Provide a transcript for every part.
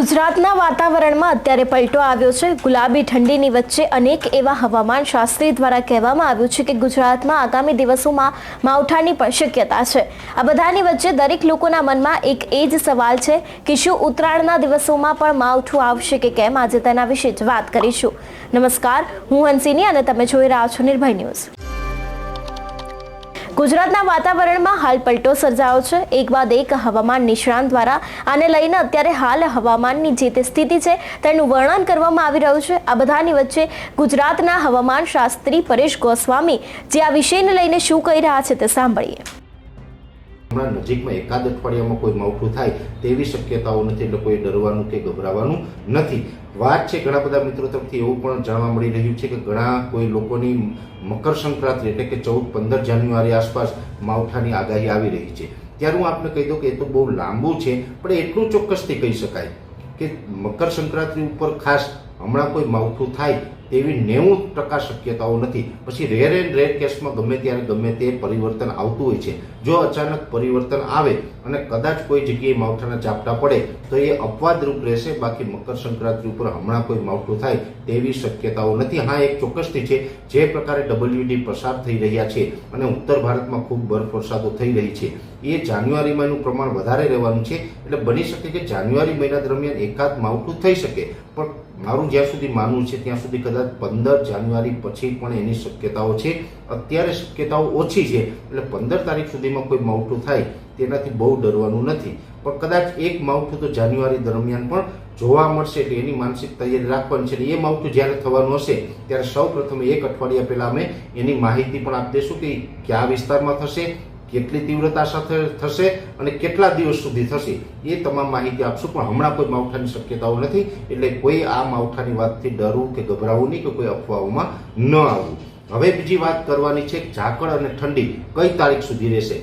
ગુજરાતના વાતાવરણમાં અત્યારે પલટો આવ્યો છે. ગુલાબી ઠંડીની વચ્ચે અનેક એવા હવામાન શાસ્ત્રી દ્વારા કહેવામાં આવ્યું છે કે ગુજરાતમાં આગામી દિવસોમાં માવઠાની પણ શક્યતા છે. આ બધાની વચ્ચે દરેક લોકોના મનમાં એક એ જ સવાલ છે કે શું ઉત્તરાયણના દિવસોમાં પણ માવઠું આવશે કે કેમ? આજે તેના વિશે જ વાત કરીશું. નમસ્કાર, હું હંસિની અને તમે જોઈ રહ્યા છો નિર્ભય ન્યૂઝ. ગુજરાતના વાતાવરણમાં હાલ પલટો સર્જાયો છે. એક બાદ એક હવામાન નિષ્ણાંત દ્વારા આને લઈને અત્યારે હાલ હવામાનની જે તે સ્થિતિ છે તેનું વર્ણન કરવામાં આવી રહ્યું છે. આ બધાની વચ્ચે ગુજરાતના હવામાન શાસ્ત્રી પરેશ ગોસ્વામી જે આ વિષયને લઈને શું કહી રહ્યા છે તે સાંભળીએ. હમણાં નજીકમાં એકાદ અઠવાડિયામાં કોઈ માવઠું થાય તેવી શક્યતાઓ નથી કોઈ ડરવાનું કે ગભરાવાનું નથી. વાત છે ઘણા બધા મિત્રો તરફથી એવું પણ જાણવા મળી રહ્યું છે કે ઘણા કોઈ લોકોની મકર સંક્રાંતિ એટલે કે ચૌદ પંદર જાન્યુઆરી આસપાસ માવઠાની આગાહી આવી રહી છે. ત્યારે હું આપને કહી દઉં કે એ તો બહુ લાંબુ છે, પણ એટલું ચોક્કસથી કહી શકાય કે મકર સંક્રાંતિ ઉપર ખાસ હમણાં કોઈ માવઠું થાય તેવી નેવું ટકા શક્યતાઓ નથી. પછી રેર એન્ડ રેર કેસમાં ગમે ત્યારે ગમે તે પરિવર્તન આવતું હોય છે. જો અચાનક પરિવર્તન આવે અને કદાચ કોઈ જગ્યાએ માવઠાના ઝાપટા પડે, તો એ અપવાદરૂપ રહેશે. બાકી મકર સંક્રાંતિ ઉપર હમણાં કોઈ માવઠું થાય તેવી શક્યતાઓ નથી. હા, એક ચોક્કસથી છે. જે પ્રકારે ડબલ્યુડી પસાર થઈ રહ્યા છે અને ઉત્તર ભારતમાં ખૂબ બરફ વરસાદો થઈ રહી છે, એ જાન્યુઆરીમાં એનું પ્રમાણ વધારે રહેવાનું છે. એટલે બની શકે કે જાન્યુઆરી મહિના દરમિયાન એકાદ માવઠું થઈ શકે, પણ મારું જ્યાં સુધી માનવું છે, ત્યાં સુધી કદાચ પંદર જાન્યુઆરી પછી પણ એની શક્યતાઓ છે. અત્યારે શક્યતાઓ ઓછી છે, એટલે પંદર તારીખ સુધીમાં કોઈ માવઠું થાય, તેનાથી બહુ ડરવાનું નથી. પણ કદાચ એક માવઠું તો જાન્યુઆરી દરમિયાન પણ જોવા મળશે, એટલે એની માનસિક તૈયારી રાખવાની છે. એ માવઠું જ્યારે થવાનું હશે, ત્યારે સૌ પ્રથમ એક અઠવાડિયા પહેલાં અમે એની માહિતી પણ આપી દઈશું કે કયા વિસ્તારમાં થશે કેટલી તીવ્રતા સાથે થશે અને કેટલા દિવસ સુધી થશે, એ તમામ માહિતી આપશું. પણ હમણાં કોઈ માવઠાની શક્યતાઓ નથી, એટલે કોઈ આ માવઠાની વાતથી ડરવું કે ગભરાવું નહીં કે કોઈ અફવાઓમાં ન આવવું. હવે બીજી વાત કરવાની છે, ઝાકળ અને ઠંડી કઈ તારીખ સુધી રહેશે?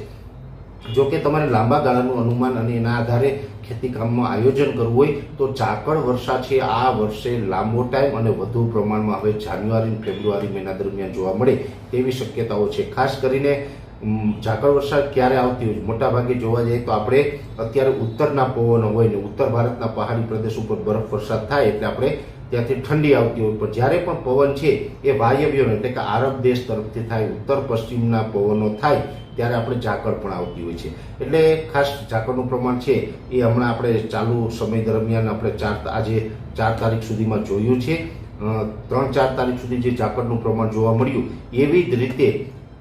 જો કે તમારે લાંબા ગાળાનું અનુમાન અને એના આધારે ખેતી કામમાં આયોજન કરવું હોય, તો ઝાકળ વર્ષા છે આ વર્ષે લાંબો ટાઈમ અને વધુ પ્રમાણમાં હવે જાન્યુઆરી ફેબ્રુઆરી મહિના દરમિયાન જોવા મળે તેવી શક્યતાઓ છે. ખાસ કરીને ઝાકળ વરસાદ ક્યારે આવતી હોય? મોટા ભાગે જોવા જઈએ તો આપણે અત્યારે ઉત્તરના પવનો હોય ને ઉત્તર ભારતના પહાડી પ્રદેશ ઉપર બરફ વરસાદ થાય એટલે આપણે ત્યાંથી ઠંડી આવતી હોય. પણ જ્યારે પણ પવન છે, એ વાયવ્યનો એટલે કે આરબ દેશ તરફથી થાય, ઉત્તર પશ્ચિમના પવનો થાય, ત્યારે આપણે ઝાકળ પણ આવતી હોય છે. એટલે ખાસ ઝાકળનું પ્રમાણ છે, એ હમણાં આપણે ચાલુ સમય દરમિયાન આપણે ચાર આજે ચાર તારીખ સુધીમાં જોયું છે. ત્રણ ચાર તારીખ સુધી જે ઝાકળનું પ્રમાણ જોવા મળ્યું, એવી જ રીતે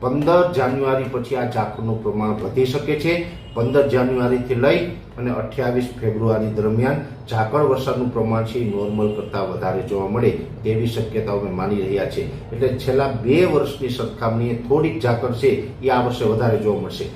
પંદર જાન્યુઆરી પછી આ ઝાકળનું પ્રમાણ વધી શકે છે. પંદર જાન્યુઆરીથી લઈ અને અઠ્યાવીસ ફેબ્રુઆરી દરમિયાન ઝાકળ વરસાદનું પ્રમાણ છે નોર્મલ કરતાં વધારે જોવા મળે તેવી શક્યતાઓ અમે માની રહ્યા છે એટલે છેલ્લા બે વર્ષની સરખામણીએ થોડીક ઝાકળ છે એ આ વર્ષે વધારે જોવા મળશે.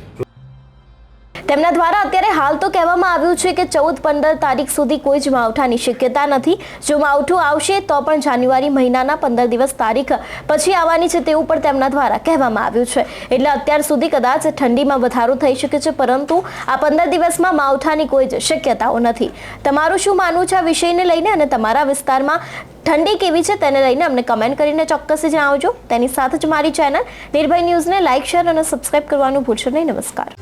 તેમના દ્વારા અત્યારે હાલ તો કહેવામાં આવ્યું છે કે ચૌદ પંદર તારીખ સુધી કોઈ જ માવઠાની શક્યતા નથી. જો માવઠું આવશે તો પણ જાન્યુઆરી મહિનાના પંદર દિવસ તારીખ પછી આવવાની છે તેવું પણ તેમના દ્વારા કહેવામાં આવ્યું છે. એટલે અત્યાર સુધી કદાચ ઠંડીમાં વધારો થઈ શકે છે, પરંતુ આ પંદર દિવસમાં માવઠાની કોઈ જ શક્યતાઓ નથી. તમારું શું માનવું છે આ વિષયને લઈને અને તમારા વિસ્તારમાં ઠંડી કેવી છે તેને લઈને અમને કમેન્ટ કરીને ચોક્કસ જણાવજો. તેની સાથે જ મારી ચેનલ નિર્ભય ન્યૂઝને લાઇક શેર અને સબસ્ક્રાઇબ કરવાનું ભૂલશો નહીં. નમસ્કાર.